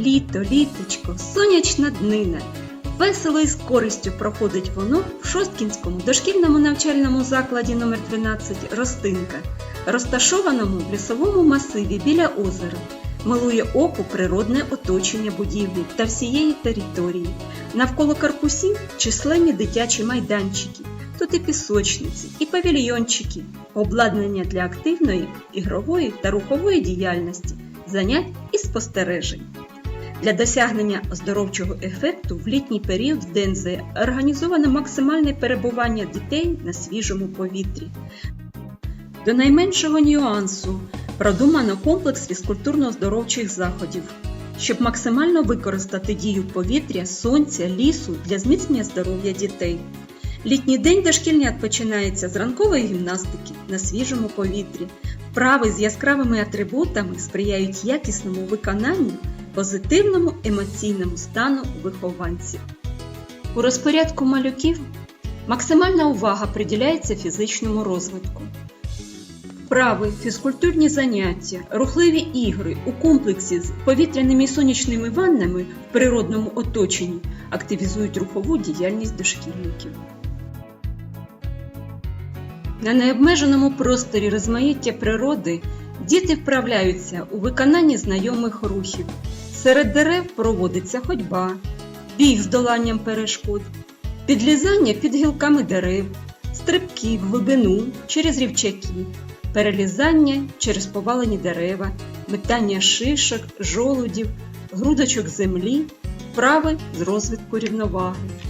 Літо, літочко, сонячна днина. Весело і з користю проходить воно в Шосткінському дошкільному навчальному закладі номер 12 Ростинка, розташованому в лісовому масиві біля озера. Милує оку природне оточення будівлі та всієї території. Навколо корпусів численні дитячі майданчики, тут і пісочниці, і павільйончики, обладнання для активної, ігрової та рухової діяльності, занять і спостережень. Для досягнення оздоровчого ефекту в літній період в ДНЗ організовано максимальне перебування дітей на свіжому повітрі. До найменшого нюансу продумано комплекс фізкультурно-оздоровчих заходів, щоб максимально використати дію повітря, сонця, лісу для зміцнення здоров'я дітей. Літній день дошкільнят починається з ранкової гімнастики на свіжому повітрі. Вправи з яскравими атрибутами сприяють якісному виконанню, позитивному емоційному стану вихованців. У розпорядку малюків максимальна увага приділяється фізичному розвитку. Вправи, фізкультурні заняття, рухливі ігри у комплексі з повітряними і сонячними ваннами в природному оточенні активізують рухову діяльність дошкільників. На необмеженому просторі розмаїття природи діти вправляються у виконанні знайомих рухів. Серед дерев проводиться ходьба, біг з доланням перешкод, підлізання під гілками дерев, стрибки в глибину через рівчаки, перелізання через повалені дерева, метання шишок, жолудів, грудочок землі, вправи з розвитку рівноваги.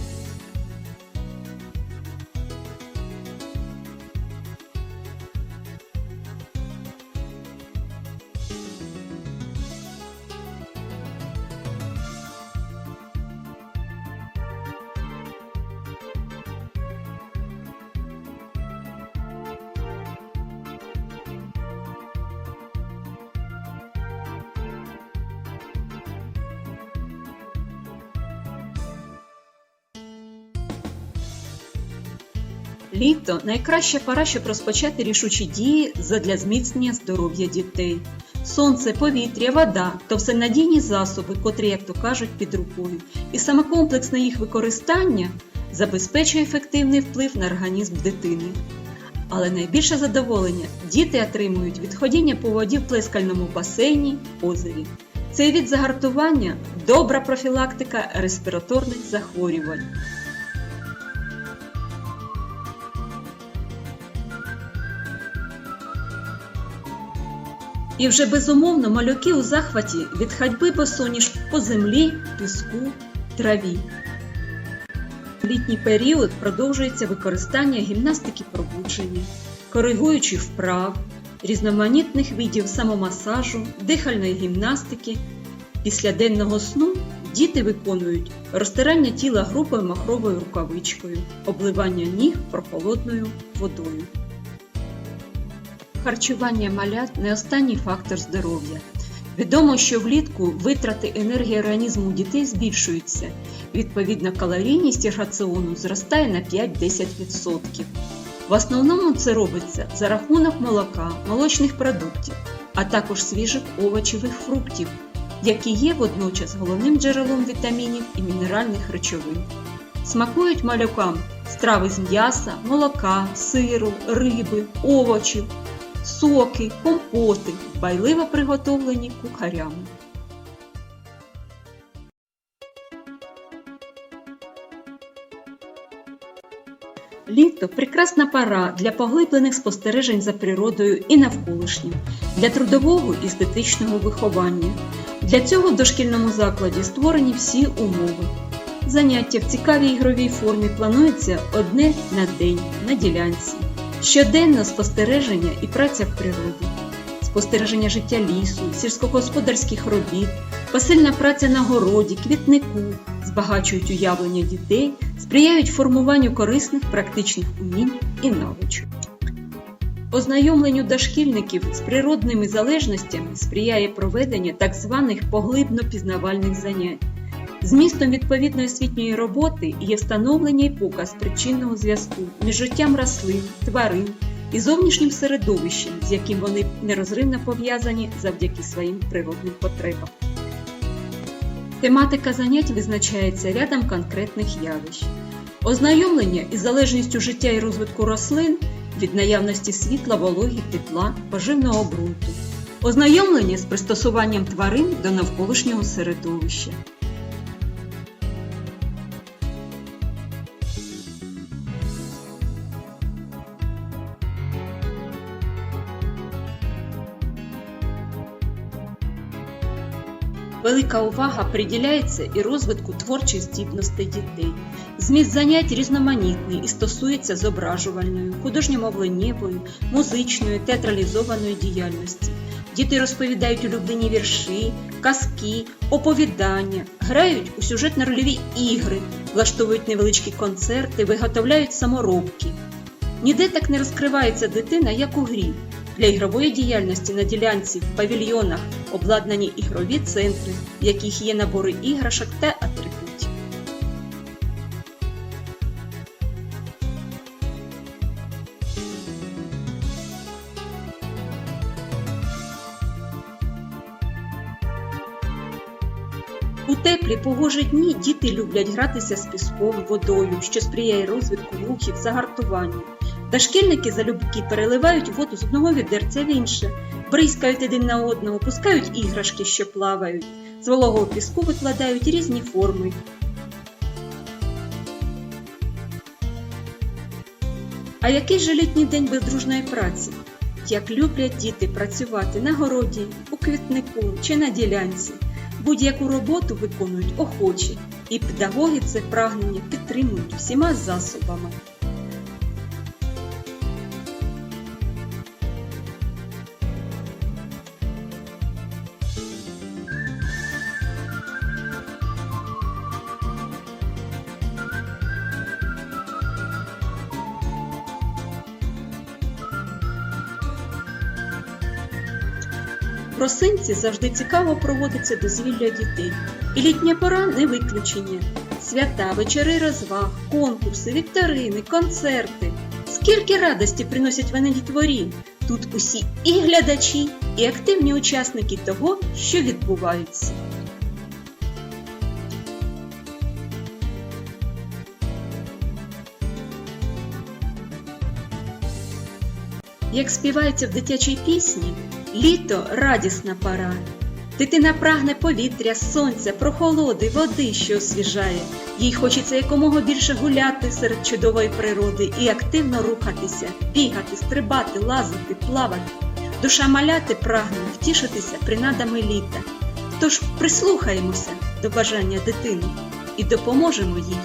Літо найкраща пора, щоб розпочати рішучі дії задля зміцнення здоров'я дітей. Сонце, повітря, вода то все надійні засоби, котрі, як то кажуть, під рукою. І саме комплексне їх використання забезпечує ефективний вплив на організм дитини. Але найбільше задоволення діти отримують від ходіння по воді в плескальному басейні, озері. Цей від загартування добра профілактика респіраторних захворювань. І вже безумовно малюки у захваті від ходьби босоніж по землі, піску, траві. В літній період продовжується використання гімнастики пробудження, коригуючих вправ, різноманітних видів самомасажу, дихальної гімнастики. Після денного сну діти виконують розтирання тіла грубою махровою рукавичкою, обливання ніг прохолодною водою. Харчування малят не останній фактор здоров'я. Відомо, що влітку витрати енергії організму дітей збільшуються. Відповідно, калорійність раціону зростає на 5-10%. В основному це робиться за рахунок молока, молочних продуктів, а також свіжих овочевих фруктів, які є водночас головним джерелом вітамінів і мінеральних речовин. Смакують малюкам страви з м'яса, молока, сиру, риби, овочів, соки, компоти, байливо приготовлені кухарями. Літо прекрасна пора для поглиблених спостережень за природою і навколишнім, для трудового і естетичного виховання. Для цього в дошкільному закладі створені всі умови. Заняття в цікавій ігровій формі планується одне на день на ділянці. Щоденно спостереження і праця в природі, спостереження життя лісу, сільськогосподарських робіт, посильна праця на городі, квітнику збагачують уявлення дітей, сприяють формуванню корисних практичних умінь і навичок. Ознайомленню дошкільників з природними залежностями сприяє проведення так званих поглибно-пізнавальних занять. Змістом відповідної освітньої роботи є встановлення і показ причинного зв'язку між життям рослин, тварин і зовнішнім середовищем, з яким вони нерозривно пов'язані завдяки своїм природним потребам. Тематика занять визначається рядом конкретних явищ. Ознайомлення із залежністю життя і розвитку рослин від наявності світла, вологі, тепла, поживного ґрунту. Ознайомлення з пристосуванням тварин до навколишнього середовища. Велика увага приділяється і розвитку творчих здібностей дітей. Зміст занять різноманітний і стосується зображувальної, художньо-мовленнєвої, музичної, театралізованої діяльності. Діти розповідають улюблені вірші, казки, оповідання, грають у сюжетно-рольові ігри, влаштовують невеличкі концерти, виготовляють саморобки. Ніде так не розкривається дитина, як у грі. Для ігрової діяльності на ділянці в павільйонах обладнані ігрові центри, в яких є набори іграшок та атрибутів. У теплі погожі дні діти люблять гратися з піском, водою, що сприяє розвитку рухів, загартуванню. Дошкільники залюбки переливають воду з одного відерця в інше, бризкають один на одного, пускають іграшки, що плавають, з вологого піску викладають різні форми. А який же літній день без дружної праці? Як люблять діти працювати на городі, у квітнику чи на ділянці. Будь-яку роботу виконують охочі, і педагоги це прагнення підтримують всіма засобами. В Росинці завжди цікаво проводиться дозвілля дітей. І літня пора не виключення. Свята, вечори розваг, конкурси, вікторини, концерти. Скільки радості приносять вони дітворі. Тут усі і глядачі, і активні учасники того, що відбувається. Як співається в дитячій пісні, літо радісна пора. Дитина прагне повітря, сонця, прохолоди, води, що освіжає. Їй хочеться якомога більше гуляти серед чудової природи і активно рухатися, бігати, стрибати, лазити, плавати. Душа маляти прагне втішитися принадами літа. Тож прислухаємося до бажання дитини і допоможемо їй